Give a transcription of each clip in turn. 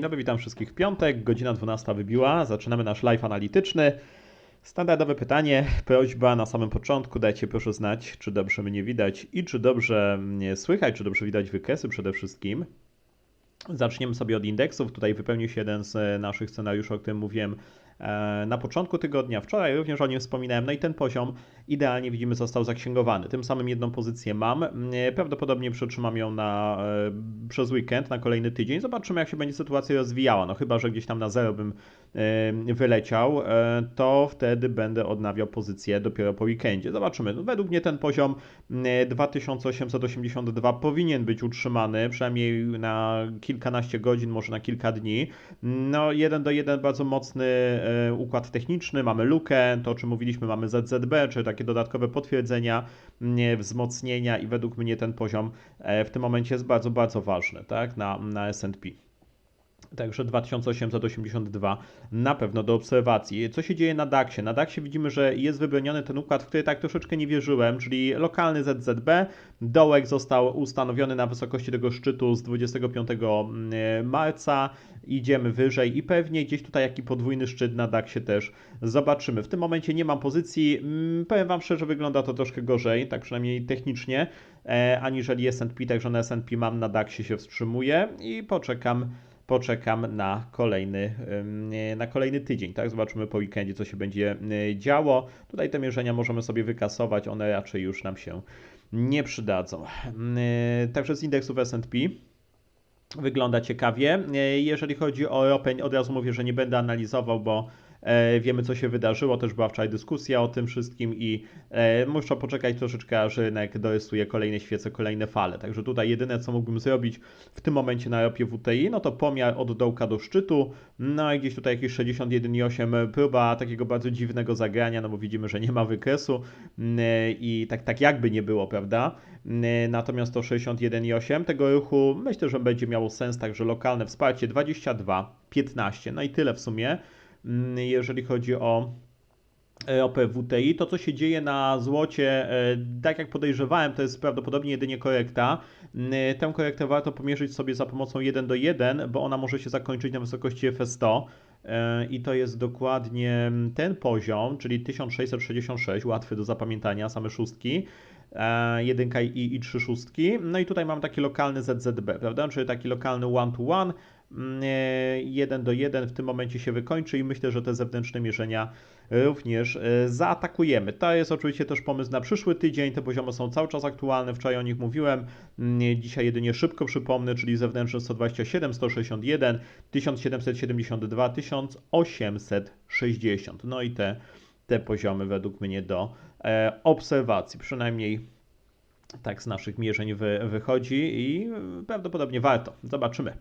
Dzień dobry, witam wszystkich piątek, godzina 12 wybiła, zaczynamy nasz live analityczny. Standardowe pytanie, prośba na samym początku, dajcie proszę znać, czy dobrze mnie widać i czy dobrze mnie słychać, czy dobrze widać wykresy przede wszystkim. Zaczniemy sobie od indeksów. Tutaj wypełnił się jeden z naszych scenariuszy, o którym mówiłem e, na początku tygodnia. Wczoraj również o nim wspominałem. No i ten poziom idealnie widzimy został zaksięgowany. Tym samym jedną pozycję mam. E, Prawdopodobnie przetrzymam ją na, e, przez weekend, na kolejny tydzień. Zobaczymy, jak się będzie sytuacja rozwijała. No chyba, że gdzieś tam na zero bym e, wyleciał, e, to wtedy będę odnawiał pozycję dopiero po weekendzie. Zobaczymy. No, według mnie ten poziom e, 2882 powinien być utrzymany, przynajmniej na kilkanaście godzin, może na kilka dni. No, jeden do jeden bardzo mocny e, układ techniczny, mamy lukę, to o czym mówiliśmy, mamy ZZB, czy takie dodatkowe potwierdzenia, nie, wzmocnienia i według mnie ten poziom e, w tym momencie jest bardzo, bardzo ważny, tak, na, na S&P. Także 2882 na pewno do obserwacji. Co się dzieje na DAX-ie? Na DAX-ie widzimy, że jest wybroniony ten układ, w który tak troszeczkę nie wierzyłem, czyli lokalny ZZB. Dołek został ustanowiony na wysokości tego szczytu z 25 marca. Idziemy wyżej i pewnie gdzieś tutaj jaki podwójny szczyt na DAX-ie też zobaczymy. W tym momencie nie mam pozycji. Mm, Powiem Wam szczerze, wygląda to troszkę gorzej, tak przynajmniej technicznie, e, aniżeli S&P, także na S&P mam, na DAX-ie się wstrzymuję i poczekam poczekam na kolejny, na kolejny tydzień, tak? Zobaczymy po weekendzie, co się będzie y, działo. Tutaj te mierzenia możemy sobie wykasować, one raczej już nam się nie przydadzą. Także z indeksów S&P wygląda ciekawie. Yy, Jeżeli chodzi o ropę, od razu mówię, że nie będę analizował, bo wiemy, co się wydarzyło. Też była wczoraj dyskusja o tym wszystkim i e, muszę poczekać troszeczkę, aż rynek dorysuje kolejne świece, kolejne fale. Także tutaj jedyne, co mógłbym zrobić w tym momencie na ropie WTI, no to pomiar od dołka do szczytu, no i gdzieś tutaj jakieś 61,8 próba takiego bardzo dziwnego zagrania, no bo widzimy, że nie ma wykresu i tak, tak jakby nie było, prawda? Natomiast to 61,8 tego ruchu myślę, że będzie miało sens, także lokalne wsparcie 22, 15, no i tyle w sumie, jeżeli chodzi o ropę WTI. To, co się dzieje na złocie, e, tak jak podejrzewałem, to jest prawdopodobnie jedynie korekta. Mm, Tę korektę warto pomierzyć sobie za pomocą 1 do 1, bo ona może się zakończyć na wysokości FS100. E, I to jest dokładnie ten poziom, czyli 1666, łatwy do zapamiętania, same szóstki, e, jedynka i, i trzy szóstki. No i tutaj mam taki lokalny ZZB, prawda? Czyli taki lokalny one to one. Mm, e, 1 do 1 w tym momencie się wykończy i myślę, że te zewnętrzne mierzenia również e, zaatakujemy. To jest oczywiście też pomysł na przyszły tydzień. Te poziomy są cały czas aktualne, wczoraj o nich mówiłem. Mm, Dzisiaj jedynie szybko przypomnę, czyli zewnętrzny 127, 161, 1772, 1860. No i te, te poziomy według mnie do e, obserwacji, przynajmniej tak z naszych mierzeń wy, wychodzi i prawdopodobnie warto. Zobaczymy.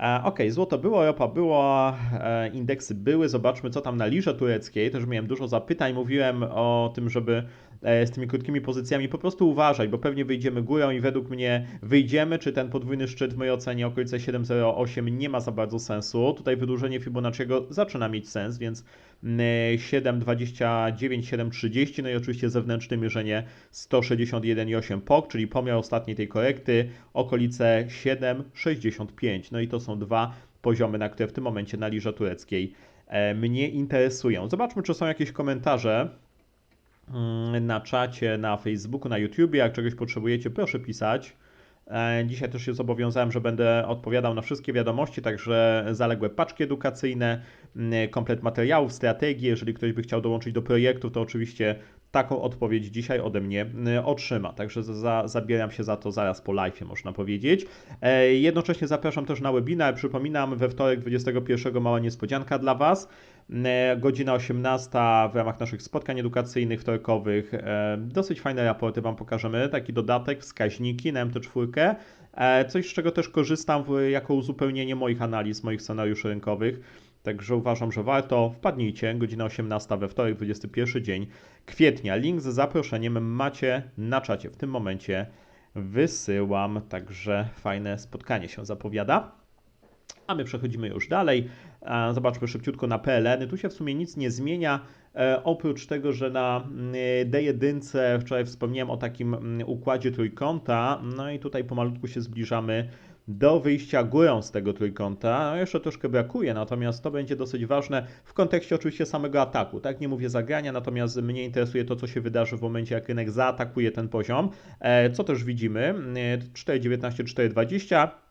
E, Ok, złoto było, ropa było, e, indeksy były. Zobaczmy, co tam na lirze tureckiej. Też miałem dużo zapytań. Mówiłem o tym, żeby z tymi krótkimi pozycjami po prostu uważać, bo pewnie wyjdziemy górą i według mnie wyjdziemy. Czy ten podwójny szczyt w mojej ocenie okolice 7,08 nie ma za bardzo sensu. Tutaj wydłużenie Fibonacciego zaczyna mieć sens, więc mm, 7,29, 7,30, no i oczywiście zewnętrzne mierzenie 161,8 POK, czyli pomiar ostatniej tej korekty, okolice 7,65. No i to są dwa poziomy, na które w tym momencie na lirze tureckiej e, mnie interesują. Zobaczmy, czy są jakieś komentarze mm, na czacie, na Facebooku, na YouTubie. Jak czegoś potrzebujecie, proszę pisać. E, Dzisiaj też się zobowiązałem, że będę odpowiadał na wszystkie wiadomości, także zaległe paczki edukacyjne, mm, komplet materiałów, strategii. Jeżeli ktoś by chciał dołączyć do projektu, to oczywiście taką odpowiedź dzisiaj ode mnie mm, otrzyma. Także za, za, zabieram się za to zaraz po live, można powiedzieć. E, Jednocześnie zapraszam też na webinar. Przypominam, we wtorek 21 mała niespodzianka dla Was. E, Godzina 18 w ramach naszych spotkań edukacyjnych wtorkowych. E, Dosyć fajne raporty Wam pokażemy. Taki dodatek, wskaźniki na MT4. E, Coś, z czego też korzystam w, jako uzupełnienie moich analiz, moich scenariuszy rynkowych. Także uważam, że warto. Wpadnijcie, godzina 18 we wtorek, 21 dzień kwietnia. Link z zaproszeniem macie na czacie. W tym momencie wysyłam, także fajne spotkanie się zapowiada. A my przechodzimy już dalej. E, Zobaczmy szybciutko na PLN. Tu się w sumie nic nie zmienia. E, Oprócz tego, że na mm, D1 wczoraj wspomniałem o takim mm, układzie trójkąta. No i tutaj pomalutku się zbliżamy do wyjścia górą z tego trójkąta. Jeszcze troszkę brakuje, natomiast to będzie dosyć ważne w kontekście oczywiście samego ataku. Tak, nie mówię zagrania, natomiast mnie interesuje to, co się wydarzy w momencie, jak rynek zaatakuje ten poziom. E, co też widzimy, e, 4,19, 4,20.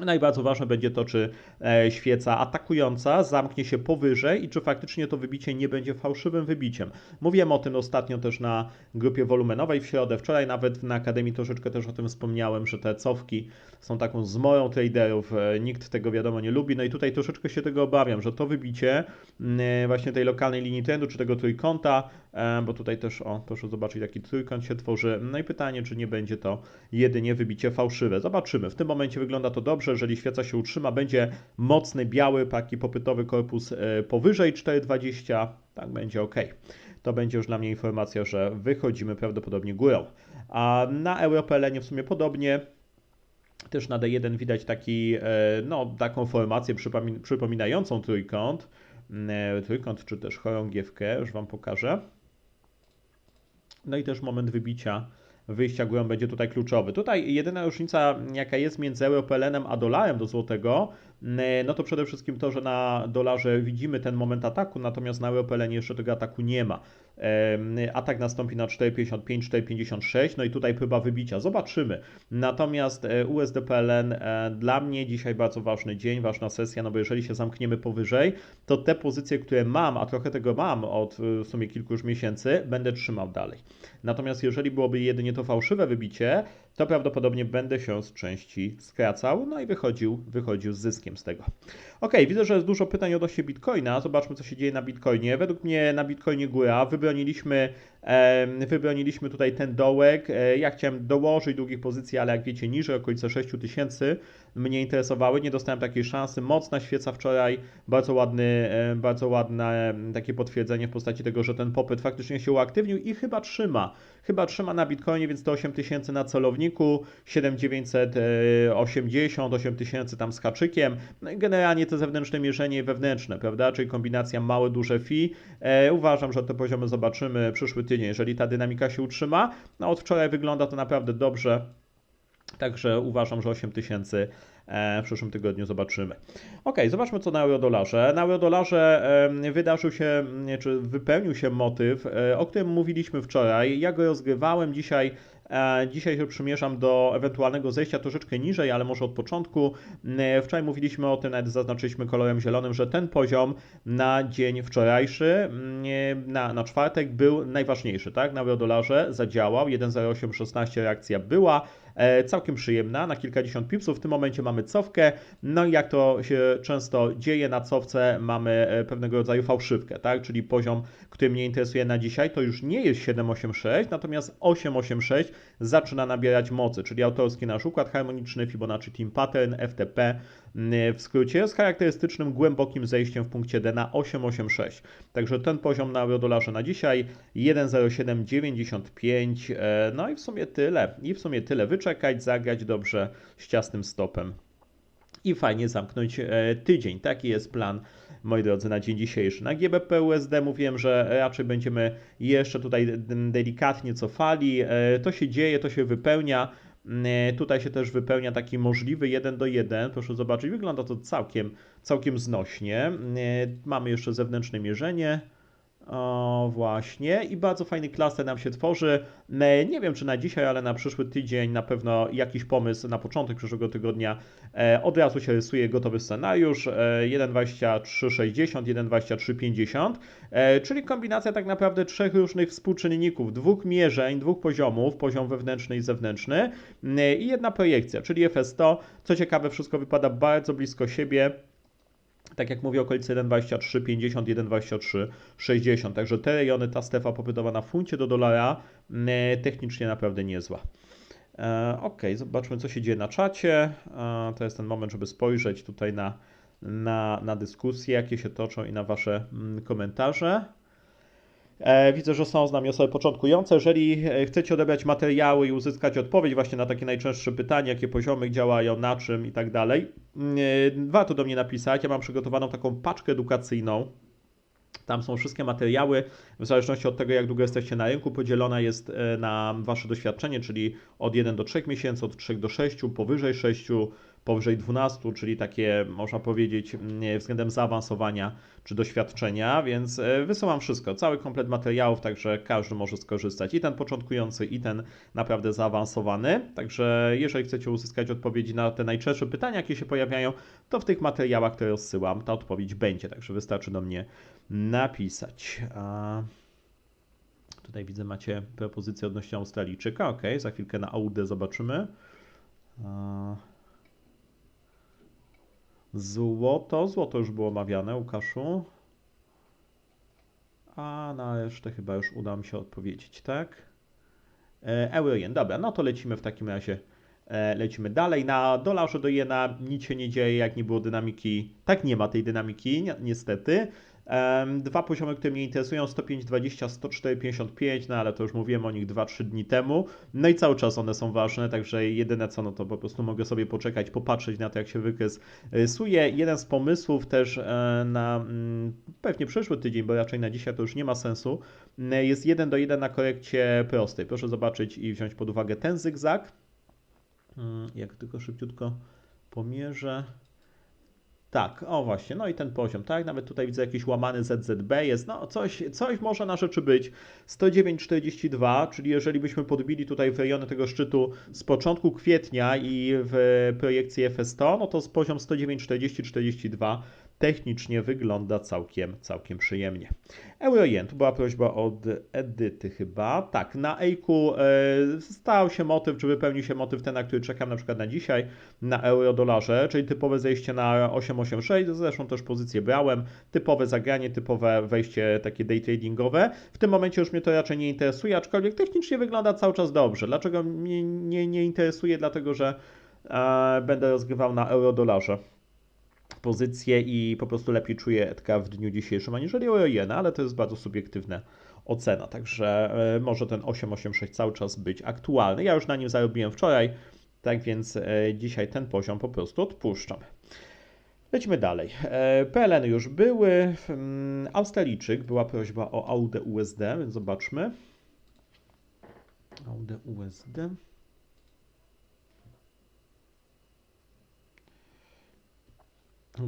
No i bardzo ważne będzie to, czy e, świeca atakująca zamknie się powyżej i czy faktycznie to wybicie nie będzie fałszywym wybiciem. Mówiłem o tym ostatnio też na grupie wolumenowej w środę. Wczoraj nawet na Akademii troszeczkę też o tym wspomniałem, że te cofki są taką zmorą traderów. E, nikt tego wiadomo nie lubi. No i tutaj troszeczkę się tego obawiam, że to wybicie e, właśnie tej lokalnej linii trendu czy tego trójkąta, bo tutaj też, o, proszę zobaczyć, taki trójkąt się tworzy. No i pytanie, czy nie będzie to jedynie wybicie fałszywe. Zobaczymy. W tym momencie wygląda to dobrze dobrze, jeżeli świeca się utrzyma, będzie mocny, biały, taki popytowy korpus e, powyżej 4,20, tak będzie ok. To będzie już dla mnie informacja, że wychodzimy prawdopodobnie górą. A na EuroPLN w sumie podobnie. Też na D1 widać taki, e, no, taką formację przypominającą trójkąt. E, trójkąt czy też chorągiewkę, już Wam pokażę. No i też moment wybicia wyjścia górą będzie tutaj kluczowy. Tutaj jedyna różnica, jaka jest między EuroPLN a dolarem do złotego, no to przede wszystkim to, że na dolarze widzimy ten moment ataku, natomiast na EuroPLN jeszcze tego ataku nie ma. Atak nastąpi na 4,55, 4,56, no i tutaj próba wybicia. Zobaczymy. Natomiast e, USDPLN e, dla mnie dzisiaj bardzo ważny dzień, ważna sesja, no bo jeżeli się zamkniemy powyżej, to te pozycje, które mam, a trochę tego mam od w sumie kilku już miesięcy, będę trzymał dalej. Natomiast jeżeli byłoby jedynie to fałszywe wybicie, to prawdopodobnie będę się z części skracał, no i wychodził, wychodził z zyskiem z tego. Ok, widzę, że jest dużo pytań odnośnie Bitcoina. Zobaczmy, co się dzieje na Bitcoinie. Według mnie na Bitcoinie góra. Wybroniliśmy, wybroniliśmy tutaj ten dołek. E, ja chciałem dołożyć długich pozycji, ale jak wiecie, niżej, okolice 6000 mnie interesowały. Nie dostałem takiej szansy. Mocna świeca wczoraj, bardzo ładny, e, bardzo ładne takie potwierdzenie w postaci tego, że ten popyt faktycznie się uaktywnił i chyba trzyma. Chyba trzyma na Bitcoinie, więc to 8000 na celowniku, 7980, 8000 tam z haczykiem. No i generalnie to zewnętrzne mierzenie wewnętrzne, prawda? Czyli kombinacja małe, duże fi. E, uważam, że te poziomy zobaczymy przyszły tydzień, jeżeli ta dynamika się utrzyma. No od wczoraj wygląda to naprawdę dobrze. Także uważam, że 8000 e, w przyszłym tygodniu zobaczymy. Ok, zobaczmy co na eurodolarze. Na eurodolarze wydarzył się, czy wypełnił się motyw, e, o którym mówiliśmy wczoraj. Ja go rozgrywałem dzisiaj dzisiaj się przymierzam do ewentualnego zejścia troszeczkę niżej, ale może od początku. E, wczoraj mówiliśmy o tym, nawet zaznaczyliśmy kolorem zielonym, że ten poziom na dzień wczorajszy, mm, e, na, na czwartek był najważniejszy, tak? Na dolarze zadziałał, 1,0816 reakcja była, całkiem przyjemna, na kilkadziesiąt pipsów. W tym momencie mamy cofkę, no i jak to się często dzieje na cofce, mamy pewnego rodzaju fałszywkę, tak? Czyli poziom, który mnie interesuje na dzisiaj, to już nie jest 786, natomiast 886 zaczyna nabierać mocy, czyli autorski nasz układ harmoniczny Fibonacci Team Pattern, FTP w skrócie, z charakterystycznym głębokim zejściem w punkcie D na 886. Także ten poziom na eurodolarze na dzisiaj 1,0795. E, no i w sumie tyle. I w sumie tyle. Wyczekać, zagrać dobrze z ciasnym stopem i fajnie zamknąć e, tydzień. Taki jest plan, moi drodzy, na dzień dzisiejszy. Na GBP USD mówiłem, że raczej będziemy jeszcze tutaj delikatnie cofali. E, to się dzieje, to się wypełnia. E, tutaj się też wypełnia taki możliwy 1 do 1. Proszę zobaczyć, wygląda to całkiem, całkiem znośnie. Mamy jeszcze zewnętrzne mierzenie. O, właśnie. I bardzo fajny klaster nam się tworzy. Nie wiem, czy na dzisiaj, ale na przyszły tydzień na pewno jakiś pomysł na początek przyszłego tygodnia e, od razu się rysuje gotowy scenariusz. E, 1.2360, 1.2350, e, czyli kombinacja tak naprawdę trzech różnych współczynników, dwóch mierzeń, dwóch poziomów, poziom wewnętrzny i zewnętrzny e, i jedna projekcja, czyli FS100. Co ciekawe, wszystko wypada bardzo blisko siebie tak jak mówię, okolice 1,23, 50, 1,23, 60. Także te rejony, ta strefa popytowa na funcie do dolara mm, technicznie naprawdę niezła. E, ok, zobaczmy co się dzieje na czacie. E, to jest ten moment, żeby spojrzeć tutaj na, na, na dyskusje, jakie się toczą i na Wasze mm, komentarze. E, widzę, że są z nami osoby początkujące. Jeżeli e, chcecie odebrać materiały i uzyskać odpowiedź właśnie na takie najczęstsze pytania, jakie poziomy działają, na czym i tak dalej, mm, e, warto do mnie napisać. Ja mam przygotowaną taką paczkę edukacyjną. Tam są wszystkie materiały, w zależności od tego, jak długo jesteście na rynku, podzielona jest na Wasze doświadczenie, czyli od 1 do 3 miesięcy, od 3 do 6, powyżej 6, powyżej 12, czyli takie można powiedzieć mm, względem zaawansowania czy doświadczenia, więc e, wysyłam wszystko, cały komplet materiałów, także każdy może skorzystać. I ten początkujący, i ten naprawdę zaawansowany. Także jeżeli chcecie uzyskać odpowiedzi na te najczęstsze pytania, jakie się pojawiają, to w tych materiałach, które rozsyłam, ta odpowiedź będzie. Także wystarczy do mnie napisać. A... Tutaj widzę, macie propozycję odnośnie Australijczyka. Ok, za chwilkę na Audę zobaczymy. A... Złoto, złoto już było omawiane, Łukaszu. A na resztę chyba już uda mi się odpowiedzieć, tak? E, Euro jen, dobra, no to lecimy w takim razie. E, lecimy dalej. Na dolarze do jena nic się nie dzieje, jak nie było dynamiki. Tak nie ma tej dynamiki, ni niestety. Dwa poziomy, które mnie interesują, 105,20, 104,55, no ale to już mówiłem o nich 2-3 dni temu. No i cały czas one są ważne, także jedyne co, no to po prostu mogę sobie poczekać, popatrzeć na to, jak się wykres rysuje. Jeden z pomysłów też e, na mm, pewnie przyszły tydzień, bo raczej na dzisiaj to już nie ma sensu, m, jest 1 do 1 na korekcie prostej. Proszę zobaczyć i wziąć pod uwagę ten zygzak. Mm, Jak tylko szybciutko pomierzę. Tak, o właśnie, no i ten poziom, tak? Nawet tutaj widzę jakiś łamany ZZB jest, no coś, coś może na rzeczy być. 109,42, czyli jeżeli byśmy podbili tutaj w rejony tego szczytu z początku kwietnia i w projekcji FS100, no to z poziom 109,40-42 technicznie wygląda całkiem, całkiem przyjemnie. Euro-jen, tu była prośba od Edyty chyba. Tak, na EIK-u e, stał się motyw, czy wypełnił się motyw ten, na który czekam na przykład na dzisiaj, na euro-dolarze, czyli typowe zejście na 8,86, zresztą też pozycję brałem, typowe zagranie, typowe wejście takie day tradingowe. W tym momencie już mnie to raczej nie interesuje, aczkolwiek technicznie wygląda cały czas dobrze. Dlaczego mnie nie, nie interesuje? Dlatego, że e, będę rozgrywał na euro-dolarze pozycję i po prostu lepiej czuję Edka w dniu dzisiejszym aniżeli Ojena, ale to jest bardzo subiektywna ocena, także e, może ten 886 cały czas być aktualny. Ja już na nim zarobiłem wczoraj, tak więc e, dzisiaj ten poziom po prostu odpuszczam. Lecimy dalej. E, PLN już były. Mm, Australijczyk, była prośba o AUD USD, więc zobaczmy. AUD USD.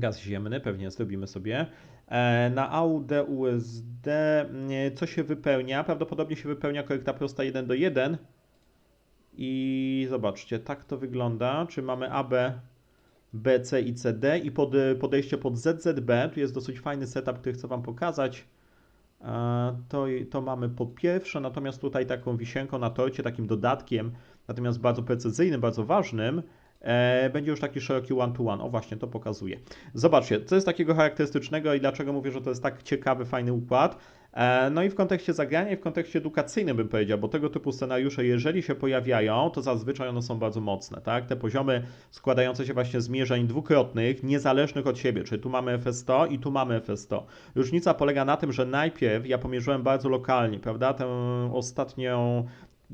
Gaz ziemny, pewnie zrobimy sobie. E, Na AUD USD co się wypełnia? Prawdopodobnie się wypełnia korekta prosta 1 do 1. I zobaczcie, tak to wygląda. Czy mamy AB, BC i CD i pod, podejście pod ZZB. Tu jest dosyć fajny setup, który chcę Wam pokazać. E, To, to mamy po pierwsze, natomiast tutaj taką wisienką na torcie, takim dodatkiem, natomiast bardzo precyzyjnym, bardzo ważnym, będzie już taki szeroki one-to-one. O właśnie, to pokazuje. Zobaczcie, co jest takiego charakterystycznego i dlaczego mówię, że to jest tak ciekawy, fajny układ. E, No i w kontekście zagrania i w kontekście edukacyjnym bym powiedział, bo tego typu scenariusze, jeżeli się pojawiają, to zazwyczaj one są bardzo mocne, tak? Te poziomy składające się właśnie z mierzeń dwukrotnych, niezależnych od siebie, czyli tu mamy FS100 i tu mamy FS100. Różnica polega na tym, że najpierw ja pomierzyłem bardzo lokalnie, prawda, tę ostatnią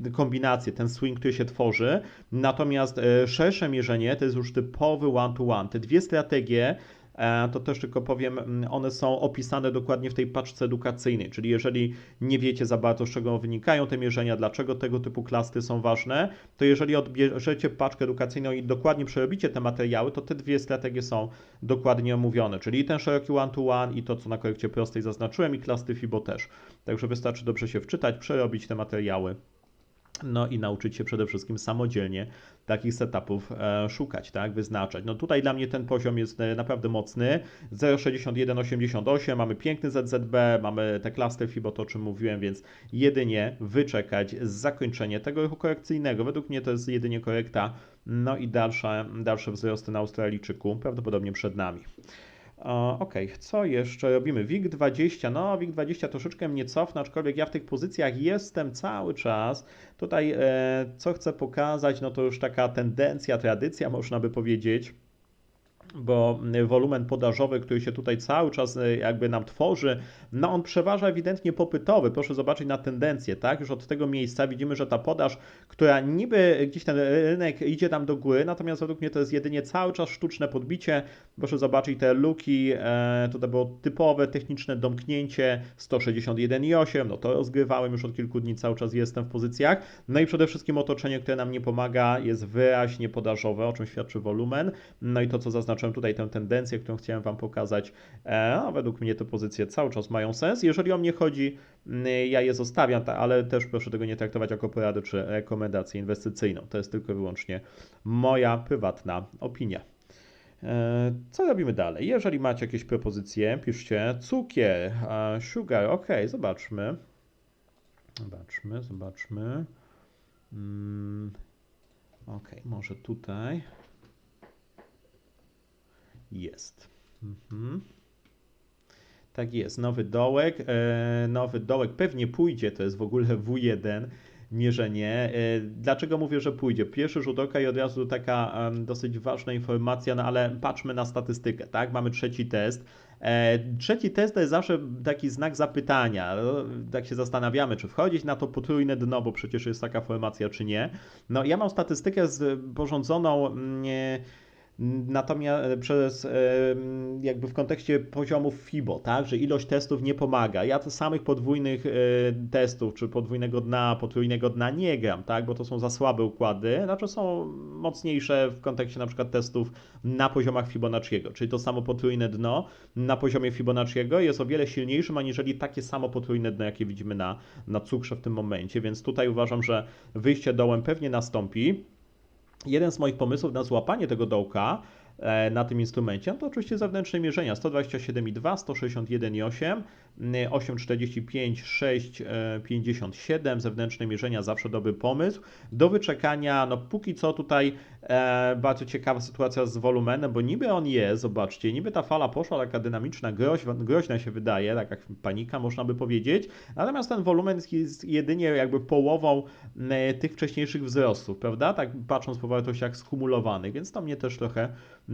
kombinację, ten swing, który się tworzy. Natomiast e, szersze mierzenie to jest już typowy one-to-one. Te dwie strategie, e, to też tylko powiem, one są opisane dokładnie w tej paczce edukacyjnej, czyli jeżeli nie wiecie za bardzo, z czego wynikają te mierzenia, dlaczego tego typu klasy są ważne, to jeżeli odbierzecie paczkę edukacyjną i dokładnie przerobicie te materiały, to te dwie strategie są dokładnie omówione, czyli ten szeroki one-to-one i to, co na korekcie prostej zaznaczyłem i klasy FIBO też. Także wystarczy dobrze się wczytać, przerobić te materiały. No i nauczyć się przede wszystkim samodzielnie takich setupów e, szukać, tak, wyznaczać. No tutaj dla mnie ten poziom jest e, naprawdę mocny. 0,6188, mamy piękny ZZB, mamy te klasy FIBO, to o czym mówiłem, więc jedynie wyczekać zakończenie tego ruchu korekcyjnego. Według mnie to jest jedynie korekta, no i dalsze, dalsze wzrosty na Australijczyku prawdopodobnie przed nami. Ok, co jeszcze robimy? WIG20, no WIG20 troszeczkę mnie cofnę, aczkolwiek ja w tych pozycjach jestem cały czas. Tutaj e, co chcę pokazać, no to już taka tendencja, tradycja można by powiedzieć. Bo wolumen podażowy, który się tutaj cały czas y, jakby nam tworzy, no on przeważa ewidentnie popytowy. Proszę zobaczyć na tendencję, tak? Już od tego miejsca widzimy, że ta podaż, która niby gdzieś ten rynek idzie tam do góry, natomiast według mnie to jest jedynie cały czas sztuczne podbicie. Proszę zobaczyć te luki, e, tutaj było typowe techniczne domknięcie 161,8, no to rozgrywałem już od kilku dni, cały czas jestem w pozycjach. No i przede wszystkim otoczenie, które nam nie pomaga, jest wyraźnie podażowe, o czym świadczy wolumen. No i to, co zaznaczyłem tutaj, tę tendencję, którą chciałem Wam pokazać, e, no, według mnie te pozycje cały czas mają sens. Jeżeli o mnie chodzi, mm, ja je zostawiam, ta- ale też proszę tego nie traktować jako poradę czy rekomendację inwestycyjną. To jest tylko i wyłącznie moja prywatna opinia. E, Co robimy dalej? Jeżeli macie jakieś propozycje, piszcie. Cukier, a, sugar, ok, zobaczmy. Zobaczmy, zobaczmy. Mm, ok, może tutaj. Jest. Mhm. Tak jest, nowy dołek. E, nowy dołek pewnie pójdzie, to jest w ogóle W1 mierzenie. E, dlaczego mówię, że pójdzie? Pierwszy rzut oka i od razu taka dosyć ważna informacja, no ale patrzmy na statystykę, tak? Mamy trzeci test. E, trzeci test to jest zawsze taki znak zapytania. No, Tak się zastanawiamy, czy wchodzić na to potrójne dno, bo przecież jest taka formacja, czy nie. No, ja mam statystykę sporządzoną. mm, e, Natomiast przez em, jakby w kontekście poziomów FIBO, tak, że ilość testów nie pomaga. Ja samych podwójnych e, testów, czy podwójnego dna, potrójnego dna nie gram, tak, bo to są za słabe układy, znaczy są mocniejsze w kontekście na przykład testów na poziomach Fibonacciego, czyli to samo potrójne dno na poziomie Fibonacciego jest o wiele silniejszym aniżeli takie samo potrójne dno, jakie widzimy na, na cukrze w tym momencie, więc tutaj uważam, że wyjście dołem pewnie nastąpi jeden z moich pomysłów na złapanie tego dołka e, na tym instrumencie, no to oczywiście zewnętrzne mierzenia 127,2, 161,8, y, 8,45, 6, e, 57, zewnętrzne mierzenia zawsze dobry pomysł. Do wyczekania, no póki co tutaj e, bardzo ciekawa sytuacja z wolumenem, bo niby on jest, zobaczcie, niby ta fala poszła taka dynamiczna, groźna, groźna się wydaje, tak jak panika można by powiedzieć, natomiast ten wolumen jest jedynie jakby połową e, tych wcześniejszych wzrostów, prawda? Tak patrząc po wartościach skumulowanych, więc to mnie też trochę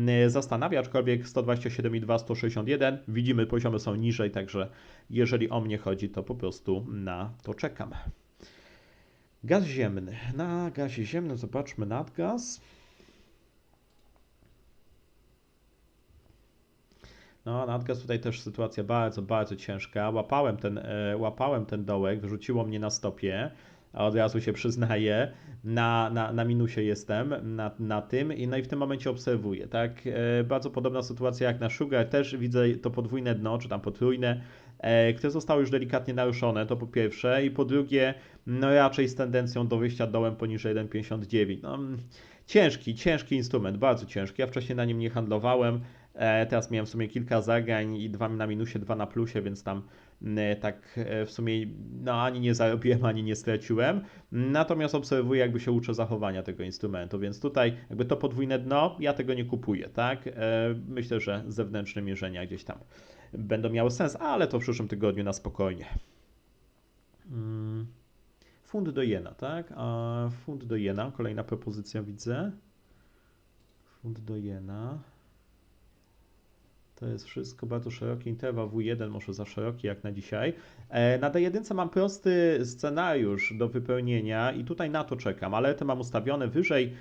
e, zastanawia, aczkolwiek 127,2, 161, widzimy poziomy są niżej, także jeżeli o mnie chodzi, to po prostu na to czekam. Gaz ziemny. Na gazie ziemnym zobaczmy nadgaz. No, nadgaz tutaj też sytuacja bardzo, bardzo ciężka. Łapałem ten, e, łapałem ten dołek, wyrzuciło mnie na stopie, a od razu się przyznaję, na, na, na minusie jestem na, na tym i, no i w tym momencie obserwuję, tak? E, bardzo podobna sytuacja jak na Sugar, też widzę to podwójne dno, czy tam potrójne, które zostało już delikatnie naruszone, to po pierwsze, i po drugie, no raczej z tendencją do wyjścia dołem poniżej 1,59. No, mm, ciężki, ciężki instrument, bardzo ciężki. Ja wcześniej na nim nie handlowałem. E, Teraz miałem w sumie kilka zagrań i dwa na minusie, dwa na plusie, więc tam mm, tak e, w sumie no, ani nie zarobiłem, ani nie straciłem. Natomiast obserwuję, jakby się uczę zachowania tego instrumentu, więc tutaj jakby to podwójne dno, ja tego nie kupuję, tak? E, Myślę, że zewnętrzne mierzenia gdzieś tam będą miały sens, ale to w przyszłym tygodniu na spokojnie. Mm. Fund do jena, tak? A fund do jena, kolejna propozycja widzę. Fund do jena. To jest wszystko bardzo szeroki interwał W1, może za szeroki jak na dzisiaj. E, Na D1 mam prosty scenariusz do wypełnienia i tutaj na to czekam, ale te mam ustawione wyżej,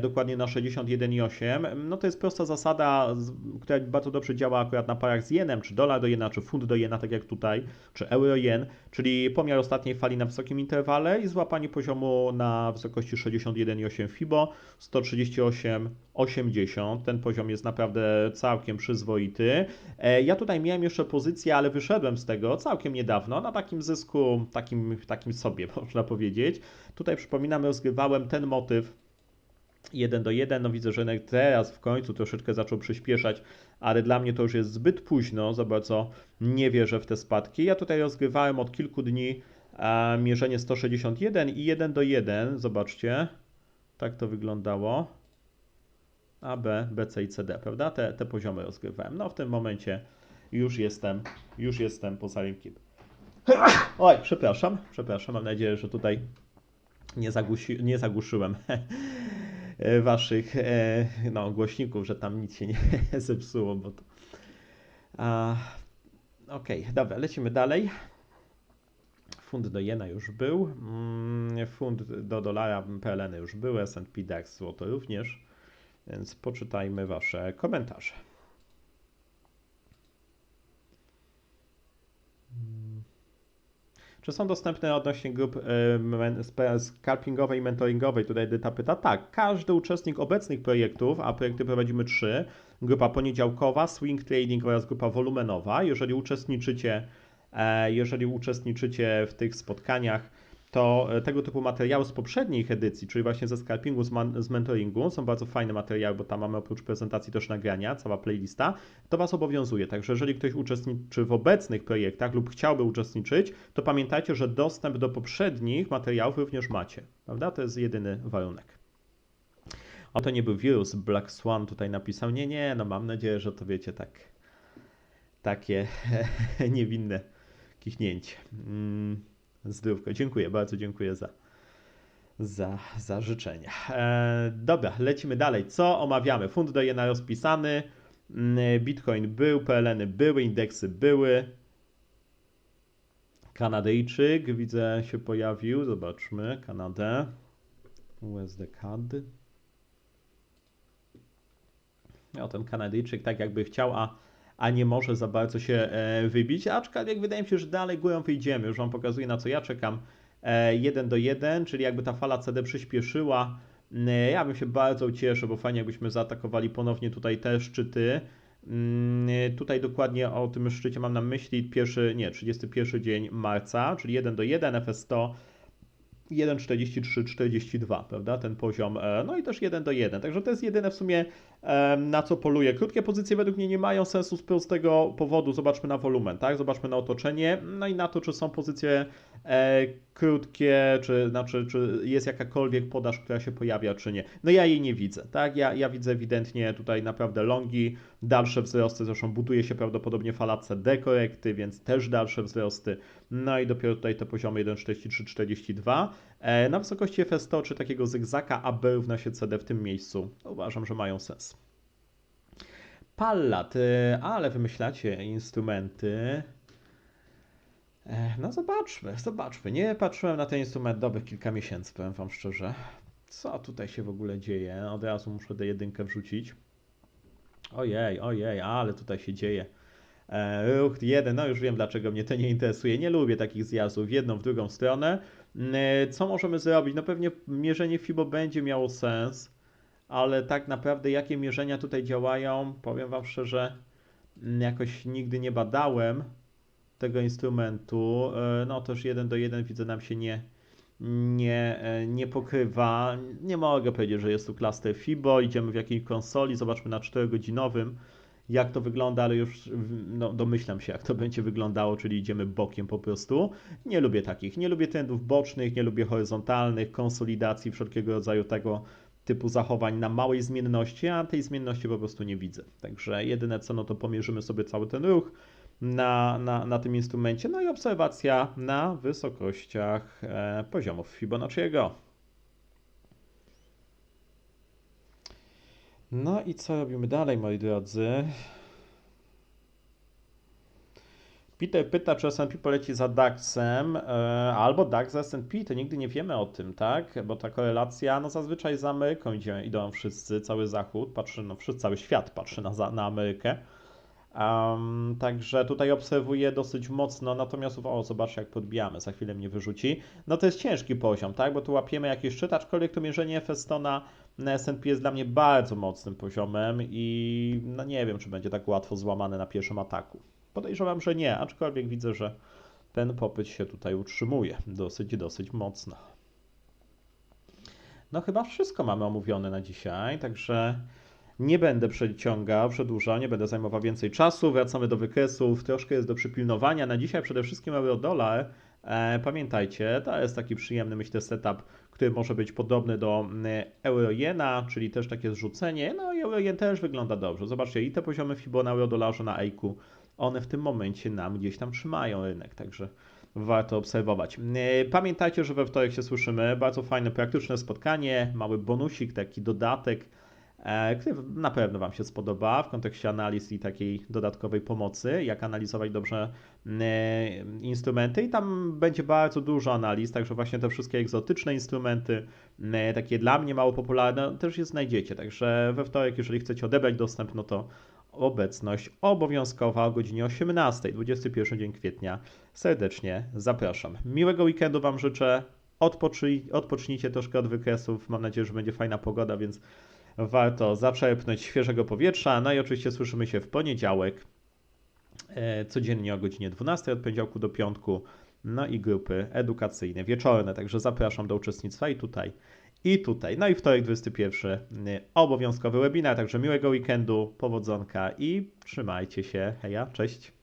dokładnie na 61,8. No to jest prosta zasada, która bardzo dobrze działa akurat na parach z jenem, czy dolar do jena, czy funt do jena, tak jak tutaj, czy euro-jen, czyli pomiar ostatniej fali na wysokim interwale i złapanie poziomu na wysokości 61,8 FIBO, 138,80. Ten poziom jest naprawdę całkiem przyzwoity. E, Ja tutaj miałem jeszcze pozycję, ale wyszedłem z tego całkiem niedawno, na takim zysku, takim, takim sobie można powiedzieć. Tutaj przypominam, rozgrywałem ten motyw 1 do 1. No widzę, że teraz w końcu troszeczkę zaczął przyspieszać, ale dla mnie to już jest zbyt późno, za bardzo nie wierzę w te spadki. Ja tutaj rozgrywałem od kilku dni e, mierzenie 161 i 1 do 1. Zobaczcie, tak to wyglądało. A, B, B, C i C, D, prawda? Te, te poziomy rozgrywałem. No w tym momencie już jestem, już jestem poza rynkiem. Oj, przepraszam, przepraszam, mam nadzieję, że tutaj nie, zagłusi, nie zagłuszyłem waszych e, no, głośników, że tam nic się nie zepsuło, bo to... A, Okej, dobra, lecimy dalej. Funt do jena już był, mm, funt do dolara PLN już był, S&P DAX złoto również, więc poczytajmy wasze komentarze. Czy są dostępne odnośnie grup spe- scalpingowej i mentoringowej? Tutaj Edyta pyta. Tak, każdy uczestnik obecnych projektów, a projekty prowadzimy trzy, grupa poniedziałkowa, swing trading oraz grupa wolumenowa. Jeżeli uczestniczycie, e, jeżeli uczestniczycie w tych spotkaniach, to e, tego typu materiały z poprzednich edycji, czyli właśnie ze scalpingu, z, z mentoringu, są bardzo fajne materiały, bo tam mamy oprócz prezentacji też nagrania, cała playlista, to Was obowiązuje. Także jeżeli ktoś uczestniczy w obecnych projektach lub chciałby uczestniczyć, to pamiętajcie, że dostęp do poprzednich materiałów również macie, prawda? To jest jedyny warunek. O, to nie był wirus, Black Swan tutaj napisał. Nie, nie, no mam nadzieję, że to wiecie, tak, takie niewinne kichnięcie. Mm, zdrówko. Dziękuję, bardzo dziękuję za, za, za życzenia. E, dobra, lecimy dalej. Co omawiamy? Fund do jena rozpisany, mm, Bitcoin był, PLN-y były, indeksy były. Kanadyjczyk, widzę, się pojawił. Zobaczmy, Kanadę. USD CAD. No, ten Kanadyjczyk tak jakby chciał, a, a nie może za bardzo się e, wybić, aczkolwiek wydaje mi się, że dalej górą wyjdziemy. Już Wam pokazuję na co ja czekam. E, 1 do 1, czyli jakby ta fala CD przyspieszyła. E, ja bym się bardzo ucieszył, bo fajnie jakbyśmy zaatakowali ponownie tutaj te szczyty. Mm, Tutaj dokładnie o tym szczycie mam na myśli pierwszy, nie, 31 dzień marca, czyli 1 do 1, FS100 1,43-42, prawda? Ten poziom, e, no i też 1 do 1. Także to jest jedyne w sumie, e, na co poluję. Krótkie pozycje według mnie nie mają sensu z prostego powodu. Zobaczmy na wolumen, tak? Zobaczmy na otoczenie, no i na to, czy są pozycje e, krótkie, czy, znaczy, czy jest jakakolwiek podaż, która się pojawia, czy nie. No ja jej nie widzę, tak? Ja, ja widzę ewidentnie tutaj naprawdę longi, dalsze wzrosty, zresztą buduje się prawdopodobnie fala CD korekty, więc też dalsze wzrosty. No i dopiero tutaj te poziomy 1,43-42. E, Na wysokości FS100 czy takiego zygzaka AB równa się CD w tym miejscu uważam, że mają sens. Pallat, e, ale wymyślacie instrumenty. E, No zobaczmy, zobaczmy. Nie patrzyłem na ten instrument dobrych kilka miesięcy, powiem Wam szczerze. Co tutaj się w ogóle dzieje? Od razu muszę tę jedynkę wrzucić. Ojej, ojej, ale tutaj się dzieje. E, Ruch jeden, no już wiem dlaczego mnie to nie interesuje. Nie lubię takich zjazdów w jedną, w drugą stronę. E, Co możemy zrobić? No pewnie mierzenie FIBO będzie miało sens, ale tak naprawdę jakie mierzenia tutaj działają, powiem Wam szczerze, mm, jakoś nigdy nie badałem tego instrumentu. E, No też jeden do jeden widzę nam się nie, nie, e, nie pokrywa. Nie mogę powiedzieć, że jest tu cluster FIBO. Idziemy w jakiejś konsoli, zobaczmy na 4-godzinowym jak to wygląda, ale już no, domyślam się, jak to będzie wyglądało, czyli idziemy bokiem po prostu. Nie lubię takich, nie lubię trendów bocznych, nie lubię horyzontalnych, konsolidacji, wszelkiego rodzaju tego typu zachowań na małej zmienności, a tej zmienności po prostu nie widzę. Także jedyne co, no to pomierzymy sobie cały ten ruch na, na, na tym instrumencie, no i obserwacja na wysokościach e, poziomów Fibonacciego. No i co robimy dalej, moi drodzy? Peter pyta, czy S&P poleci za DAX-em, e, albo DAX za S&P, to nigdy nie wiemy o tym, tak? Bo ta korelacja, no zazwyczaj za Ameryką idzie, idą wszyscy, cały Zachód patrzy, no wszyscy, cały świat patrzy na, na Amerykę. Em, także tutaj obserwuję dosyć mocno, natomiast o, zobaczcie jak podbijamy, za chwilę mnie wyrzuci. No to jest ciężki poziom, tak? Bo tu łapiemy jakiś szczyt, aczkolwiek to mierzenie FS100 na, na S&P jest dla mnie bardzo mocnym poziomem i no nie wiem, czy będzie tak łatwo złamane na pierwszym ataku. Podejrzewam, że nie, aczkolwiek widzę, że ten popyt się tutaj utrzymuje dosyć, dosyć mocno. No chyba wszystko mamy omówione na dzisiaj, także nie będę przeciągał, przedłużał, nie będę zajmował więcej czasu. Wracamy do wykresów, troszkę jest do przypilnowania. Na dzisiaj przede wszystkim euro-dolar. E, pamiętajcie, to jest taki przyjemny, myślę, setup, który może być podobny do mm, euro-jena, czyli też takie zrzucenie. No i euro-jen też wygląda dobrze. Zobaczcie, i te poziomy FIBO na euro-dolarze na EIK-u, one w tym momencie nam gdzieś tam trzymają rynek, także warto obserwować. E, Pamiętajcie, że we wtorek się słyszymy. Bardzo fajne, praktyczne spotkanie, mały bonusik, taki dodatek, e, który na pewno Wam się spodoba w kontekście analiz i takiej dodatkowej pomocy, jak analizować dobrze e, instrumenty. I tam będzie bardzo dużo analiz, także właśnie te wszystkie egzotyczne instrumenty, takie dla mnie mało popularne, też je znajdziecie. Także we wtorek, jeżeli chcecie odebrać dostęp, no to obecność obowiązkowa o godzinie 18, 21 dzień kwietnia. Serdecznie zapraszam. Miłego weekendu Wam życzę. Odpocznij, odpocznijcie troszkę od wykresów. Mam nadzieję, że będzie fajna pogoda, więc warto zaczerpnąć świeżego powietrza. No i oczywiście słyszymy się w poniedziałek, e, codziennie o godzinie 12 od poniedziałku do piątku. No i grupy edukacyjne wieczorne, także zapraszam do uczestnictwa i tutaj, i tutaj. No i wtorek 21 y, obowiązkowy webinar, także miłego weekendu, powodzonka i trzymajcie się. Heja, cześć.